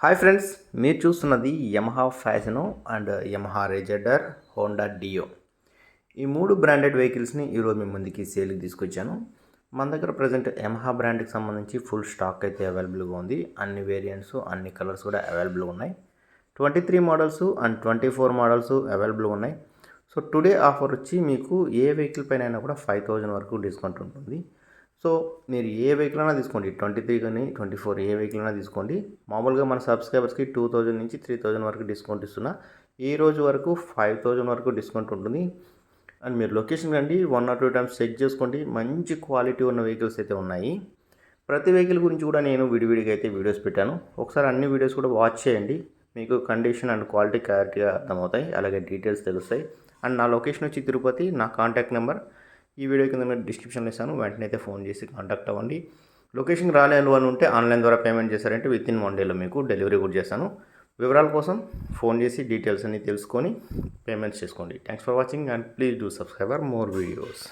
Hi friends మీరు చూస్తున్నది Yamaha Fascino and Yamaha Ray ZR Honda Dio. ఈ మూడు బ్రాండెడ్ వెహికల్స్ని ఈరోజు మీ ముందుకి సేల్కి తీసుకొచ్చాను. మన దగ్గర ప్రజెంట్ యమహా బ్రాండ్కి సంబంధించి ఫుల్ స్టాక్ అయితే అవైలబుల్గా ఉంది. అన్ని వేరియంట్స్ అన్ని కలర్స్ కూడా అవైలబుల్గా ఉన్నాయి. Twenty three models and twenty four models అవైలబుల్గా ఉన్నాయి. సో టుడే ఆఫర్ వచ్చి మీకు ఏ వెహికల్ పైన అయినా కూడా ఫైవ్ థౌజండ్ వరకు డిస్కౌంట్ ఉంటుంది. సో మీరు ఏ వెహికల్ అయినా తీసుకోండి. ట్వంటీ త్రీ కానీ ట్వంటీ ఫోర్ ఏ వెహికల్ అయినా తీసుకోండి. మామూలుగా మన సబ్స్క్రైబర్స్కి టూ థౌజండ్ నుంచి త్రీ థౌజండ్ వరకు డిస్కౌంట్ ఇస్తున్నా. ఈ రోజు వరకు ఫైవ్ థౌజండ్ వరకు డిస్కౌంట్ ఉంటుంది. అండ్ మీరు లొకేషన్ రండి one or two times check చేసుకోండి. మంచి క్వాలిటీ ఉన్న వెహికల్స్ అయితే ఉన్నాయి. ప్రతి వెహికల్ గురించి కూడా నేను విడివిడిగా అయితే వీడియోస్ పెట్టాను. ఒకసారి అన్ని వీడియోస్ కూడా వాచ్ చేయండి. మీకు కండిషన్ అండ్ క్వాలిటీ క్లారిటీగా అర్థమవుతాయి. అలాగే డీటెయిల్స్ తెలుస్తాయి. అండ్ నా లొకేషన్ వచ్చి తిరుపతి. నా కాంటాక్ట్ నెంబర్ ఈ వీడియో కింద నేను డిస్క్రిప్షన్లో ఇస్తాను. వెంటనే అయితే ఫోన్ చేసి కాంటాక్ట్ అవ్వండి. లొకేషన్ రాలేని వాళ్ళు ఉంటే ఆన్లైన్ ద్వారా పేమెంట్ చేశారంటే విత్ ఇన్ వన్ డేలో మీకు డెలివరీ కూడా చేస్తాను. వివరాల కోసం ఫోన్ చేసి డీటెయిల్స్ అన్నీ తెలుసుకొని పేమెంట్స్ చేసుకోండి. Thanks for watching and please do subscriber more videos